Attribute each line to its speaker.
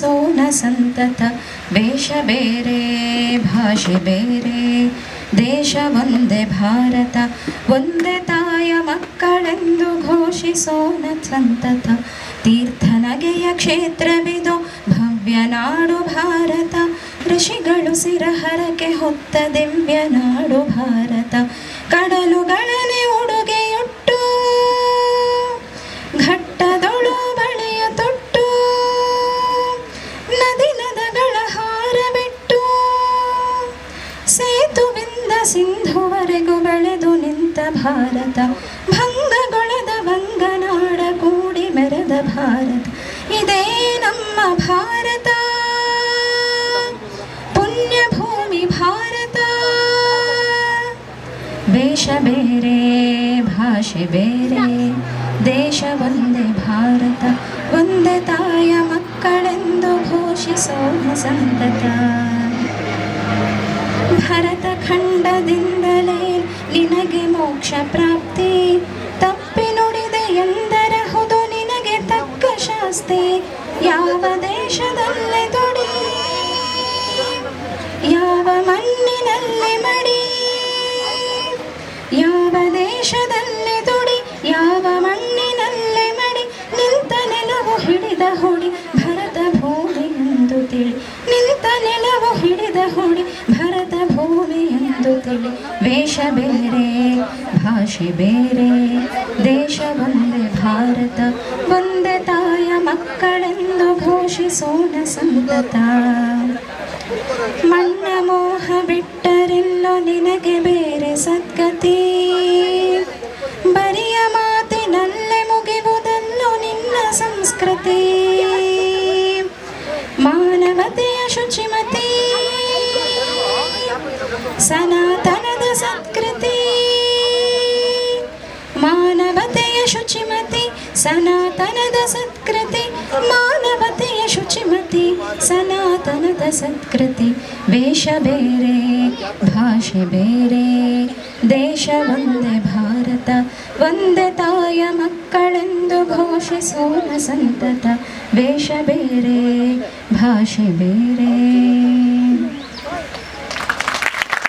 Speaker 1: ಸೋನ ಸಂತತ, ವೇಷ ಬೇರೆ, ಭಾಷೆ ಬೇರೆ. ದೇಶ ಒಂದೇ ಭಾರತ, ಒಂದೇ ತಾಯ ಮಕ್ಕಳೆಂದು ಘೋಷಿಸೋನ ಸಂತತ. ತೀರ್ಥನಗೆಯ ಕ್ಷೇತ್ರವಿದು ಭವ್ಯ ನಾಡು ಭಾರತ. ಋಷಿಗಳು ಸಿರಹರಕೆ ಹೊತ್ತ ದಿವ್ಯ ನಾಡು ಭಾರತ. ಕಡಲುಗಳನೆ ಉಡುಗೆಯೊಟ್ಟು ಸೇತುವಿಂದ ಸಿಂಧುವರೆಗೂ ಬೆಳೆದು ನಿಂತ ಭಾರತ. ಭಂಗಗೊಳದ ಭಂಗನಾಡ ಕೂಡಿ ಮೆರೆದ ಭಾರತ. ಇದೇ ನಮ್ಮ ಭಾರತ. ಪುಣ್ಯಭೂಮಿ ಭಾರತ. ವೇಷ ಬೇರೆ, ಭಾಷೆ ಬೇರೆ. ದೇಶ ಒಂದೇ ಭಾರತ. ಒಂದೇ ತಾಯ ಮಕ್ಕಳೆಂದು ಘೋಷಿಸೋಣ ಸಂತತ. ಭರತ ಖಂಡದಿಂದಲೇ ನಿನಗೆ ಮೋಕ್ಷ ಪ್ರಾಪ್ತಿ. ತಪ್ಪಿ ನುಡಿದೆ ಎಂದರಹುದು ನಿನಗೆ ತಕ್ಕ ಶಾಸ್ತಿ. ಯಾವ ದೇಶದಲ್ಲೇ ತೊಡಿ ಯಾವ ಮಣ್ಣಿನಲ್ಲಿ ಮಡಿ. ಯಾವ ದೇಶದಲ್ಲಿ ದುಡಿ, ಯಾವ ಮಣ್ಣಿನಲ್ಲಿ ಮಡಿ. ನಿಂತ ನೆಲವು ಹಿಡಿದ ಹುಡಿ, ಭರತ ಭೂಮಿ ಎಂದು ತಿಳಿ. ನಿಂತ ನೆಲವು ಹಿಡಿದ ಹುಡಿ ಭೂಮಿ ಎಂದು ವೇಷ ಬೇರೆ, ಭಾಷೆ ಬೇರೆ. ದೇಶ ಒಂದೇ ಭಾರತ ಒಂದೇ ತಾಯ ಮಕ್ಕಳೆಂದು ಘೋಷಿಸೋಣ ಸಂತತ ಮಣ್ಣ ಮೋಹ ಬಿಟ್ಟರೆಲ್ಲೋ ನಿನಗೆ ಬೇರೆ ಸದ್ಗತಿ ಬರಿಯ ಮಾತಿನಲ್ಲೇ ಮುಗಿಯುವುದಲ್ಲೋ ನಿನ್ನ ಸಂಸ್ಕೃತಿ. ಮಾನವತೆಯ ಶುಚಿಮತಿ ಸನಾತನದ ಸತ್ಕೃತಿ ಮಾನವತೆಯ ಶುಚಿಮತಿ ಸನಾತನದ ಸತ್ಕೃತಿ ಮಾನವತೆಯ ಶುಚಿಮತಿ ಸನಾತನದ ಸತ್ಕೃತಿ ವೇಷ ಬೇರೆ ಭಾಷೆ ಬೇರೆ ದೇಶ ಒಂದೇ ಭಾರತ ಒಂದೇ ತಾಯ ಮಕ್ಕಳೆಂದು ಘೋಷಿಸೋಣ ಸಂತತ ವೇಷ ಬೇರೆ ಭಾಷೆ ಬೇರೆ